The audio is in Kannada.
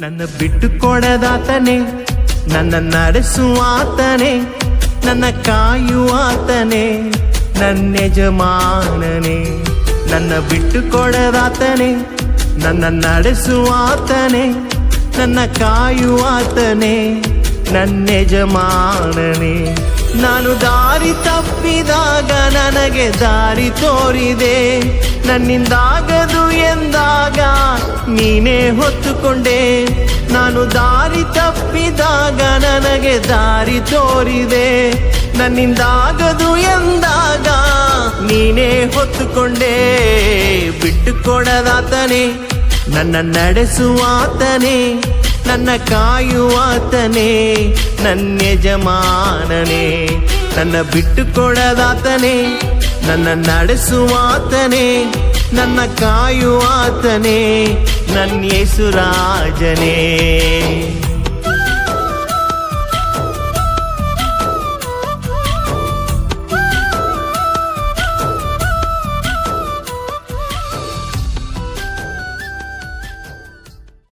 ನನ್ನ ಬಿಟ್ಟು ಕೊಡದಾತನೆ, ನನ್ನ ನಡೆಸುವಾತನೆ, ನನ್ನ ಕಾಯುವಾತನೆ, ನನ್ನ ಯಜಮಾನನೆ, ನನ್ನ ಬಿಟ್ಟು ಕೊಡದಾತನೆ, ನನ್ನ ನಡೆಸುವಾತನೆ, ನನ್ನ ಕಾಯುವಾತನೆ, ನನ್ನ ಯಜಮಾನನೆ. ನಾನು ದಾರಿ ತಪ್ಪಿದಾಗ ನನಗೆ ದಾರಿ ತೋರಿದೆ, ನನ್ನಿಂದಾಗದು ಎಂದಾಗ ನೀನೇ ಹೊತ್ತುಕೊಂಡೆ. ನಾನು ದಾರಿ ತಪ್ಪಿದಾಗ ನನಗೆ ದಾರಿ ತೋರಿದೆ. ನನ್ನಿಂದಾಗದು ಎಂದಾಗ ನೀನೇ ಹೊತ್ತುಕೊಂಡೆ. ಬಿಟ್ಟುಕೊಡದಾತನೇ, ನನ್ನ ನಡೆಸುವಾತನೇ, ನನ್ನ ಕಾಯುವಾತನೇ, ನನ್ನ ಯಜಮಾನನೇ, ನನ್ನ ಬಿಟ್ಟುಕೊಡದಾತನೇ, ನನ್ನ ನಡೆಸುವಾತನೇ, ನನ್ನ ಕಾಯುವಾತನೆ. ನನ್ನ ಯೇಸುರಾಜನೇ